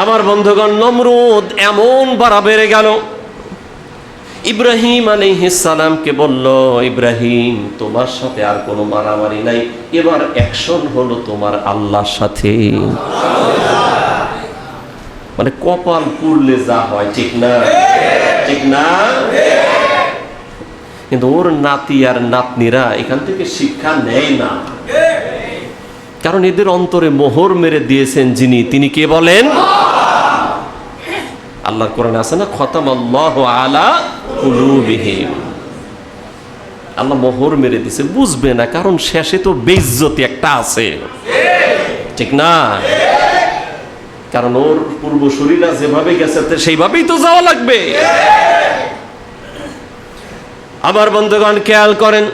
আমার বন্ধুগণ, নমরুদ এমন বাড়া বেড়ে গেল। ইব্রাহিম আলাইহিসালামকে বলল, ইব্রাহিম, তোমার সাথে আর কোনো মারামারি নাই। এবার অ্যাকশন হলো তোমার আল্লাহর সাথে। মানে কপাল পুড়লে যা হয়, ঠিক না? ঠিক না? কিন্তু ওর নাতি আর নাতনিরা এখান থেকে শিক্ষা নেয় না। কারণ এদের অন্তরে মোহর মেরে দিয়েছেন যিনি, তিনি কে বলেন? আল্লাহর কোরআনে আছে না খতাম আল্লাহ আলা কুলুবিহিম। আল্লাহ মোহর মেরে দিছে, বুঝবে না, কারণ শেষে তো বেইজ্জতি একটা আছে। ঠিক না? কারণ ওর পূর্বসূরীরা যেভাবে গেছে সেইভাবেই তো যাওয়া লাগবে। আবার বন্ধুগণ, খেয়াল করেন,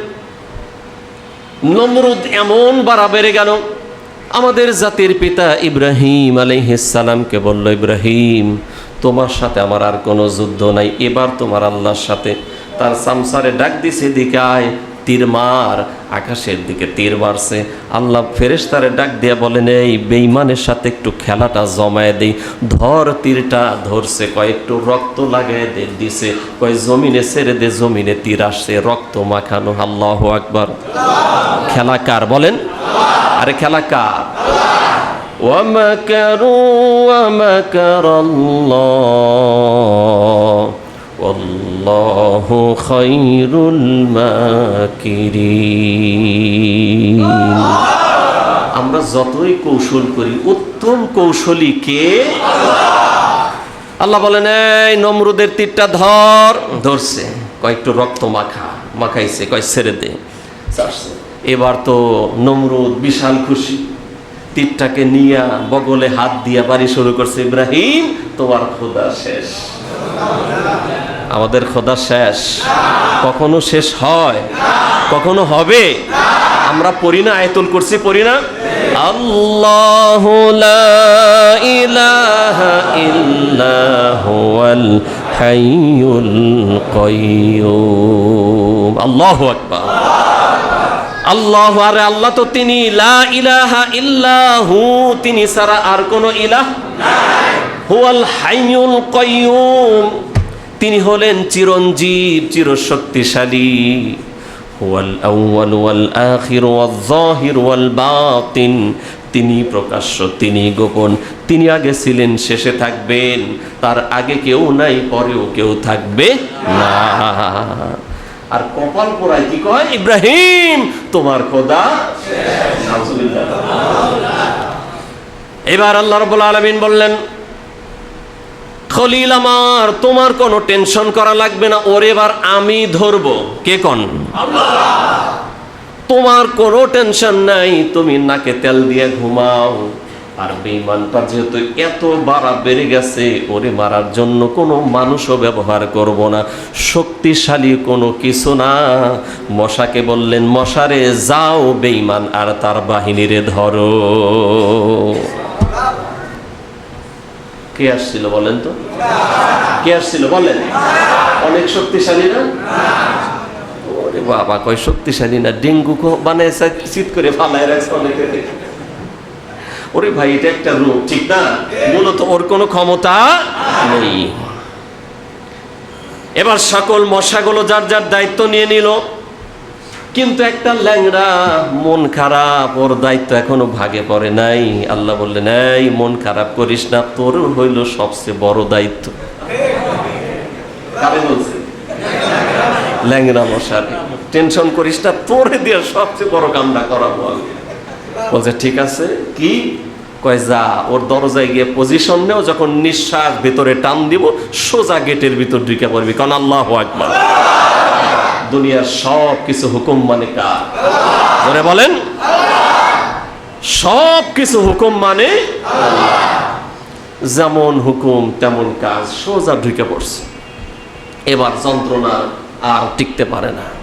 নমরুদ এমন বাড়া বেড়ে গেল, আমাদের জাতির পিতা ইব্রাহিম আলাইহিসালামকে বলল, ইব্রাহিম তোমার সাথে আমার আর কোনো যুদ্ধ নাই। এবার তোমার আল্লাহর সাথে তার সামসারে ডাক দিছে দিকে আয়। তীর মার, আকাশের দিকে তীর মারছে। আল্লাহ ফেরেশতারে ডাক দিয়ে বলেন, এই বেইমানের সাথে একটু খেলাটা জমায়ে দেই। ধর তীরটা ধরছে কয় একটু রক্ত লাগায় দে, দিছে। কয়, জমিনে ছেড়ে দে, জমিনে তীর আসছে। রক্ত মাখানো, আল্লাহ আকবার। খেলা কার বলেন? আরে খেলা কার? ومكروا ومكر الله والله خير الماكرين আমরা যতই কৌশল করি উত্তম কৌশলী কে আল্লাহ বলেন এই নমরুদের তীরটা ধর ধরছে কয়েকটু রক্ত মাখা মাখাইছে কয় ছেড়ে দে ছাড়ছে। এবার তো নমরুদ বিশাল খুশি তীরটাকে নিয়ে বগলে হাত দিয়া বাড়ি শুরু করছে, ইব্রাহিম, তোমার খোদা শেষ। আমাদের খোদা শেষ। কখনো শেষ হয়, কখনো হবে। আমরা পড়ি না, আয়তুল করছি পড়ি না। আল্লাহ ইলাহা আকবার। আল্লাহ আরে আল্লাহ তো তিনি লা ইলাহা ইল্লাহু, তিনি ছাড়া আর কোনো ইলাহ হুয়াল হাইয়ুল কাইয়ুম, তিনি হলেন চিরঞ্জীব, চিরশক্তিশালী। হুয়াল আউয়াল ওয়াল আখির ওয়াল যাহির ওয়াল বাতিন, তিনি প্রকাশ্য, তিনি গোপন। তিনি আগে ছিলেন, শেষে থাকবেন। তার আগে কেউ নাই, পরেও কেউ থাকবে না। আর কপাল পোড়ায় কি কয়? ইব্রাহিম তোমার খোদা এবার আল্লাহ রব্বুল আলামিন বললেন খলিল আমার তোমার কোনো টেনশন করা লাগবে না। ওর এবার আমি ধরবো। কে কন? তোমার কোনো টেনশন নাই তুমি নাকে তেল দিয়ে ঘুমাও। আর বেইমানটা যেহেতু এত বাড়া বেড়ে গেছে, ওরে মারার জন্য কোনো মানুষও ব্যবহার করব না। শক্তিশালী কোনো কিছু না। মশাকে বললেন, মশারে যাও বেইমান, আর তার বাহিনীরে ধরো। কে আসছিল বলেন তো? কে আসছিল বলেন? অনেক শক্তিশালী না? বাবা, কয় শক্তিশালী না? ডেঙ্গু কো- বানাইছে চিত করে ফালায় রাখছে অনেকে। ওরে ভাই, এটা একটা রোগ ঠিক না? মূলত ওর কোনো ক্ষমতা নেই। এবার সকল মশাগুলো যার যার দায়িত্ব নিয়ে নিল। কিন্তু একটা ল্যাংড়া, মন খারাপ, ওর দায়িত্ব এখনও ভাগে পড়ে নাই। আল্লাহ বললেন, এই, মন খারাপ করিস না, তোর হইল সবচেয়ে বড় দায়িত্ব। কারে ল্যাংড়া মশার। টেনশন করিস না, তোরে দিয়ে সবচেয়ে বড় কামটা করাবো আমি। বলছে, ঠিক আছে। কি? কয়, যা। ওর দরজায় গিয়ে পজিশন নেও, যখন নিঃশ্বাস ভেতরে টান দিব, সোজা গেটের ভিতর ঢুকে পড়বি, কারণ আল্লাহ আকবার। দুনিয়ার সব কিছু হুকুম মানে কার? বলেন। সব কিছু হুকুম মানে যেমন হুকুম, তেমন কাজ, সোজা ঢুকে পড়ছে। এবার যন্ত্রণা আর টিকতে পারে না।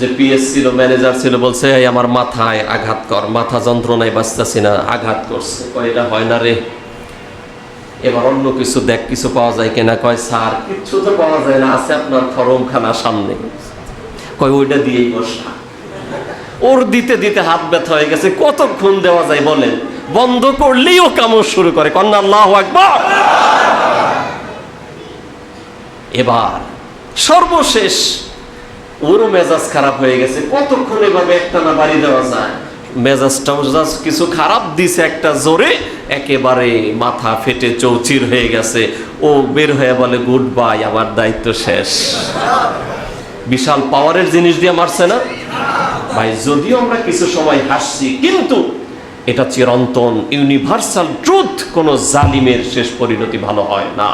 যে পিএস ছিল ম্যানেজার ছিল বলছে, এই আমার মাথায় আঘাত কর, মাথা যন্ত্রণায় বাঁচতেছি না, আঘাত করছে। কয়, এটা হয় না রে। এবার অন্য কিছু দেখ, কিছু পাওয়া যায় কিনা? কয়, স্যার কিছু তো পাওয়া যায় না, আছে আপনার ফরমখানা সামনে। কয়, ওইটা দিয়েই বসা। ওর দিতে দিতে হাত ব্যথা হয়ে গেছে, কতক্ষণ দেওয়া যায় বলেন? বন্ধ করলেই কামড় শুরু করে, কন্যা আল্লাহ আকবার। এবার সর্বশেষ ওরও মেজাজ খারাপ হয়ে গেছে। কতক্ষণ এভাবে একটা না বাড়ি দেওয়া যায়? মেজাজটা মেজাজ কিছু খারাপ দিছে একটা জোরে, একেবারে মাথা ফেটে চৌচির হয়ে গেছে। ও বের হয়ে বলে গুড বাই আমার দায়িত্ব শেষ। বিশাল পাওয়ারের জিনিস দিয়ে মারছে না? ভাই, যদিও আমরা কিছু সময় হাসছি, কিন্তু এটা চিরন্তন, ইউনিভার্সাল ট্রুথ, কোন জালিমের শেষ পরিণতি ভালো হয় না।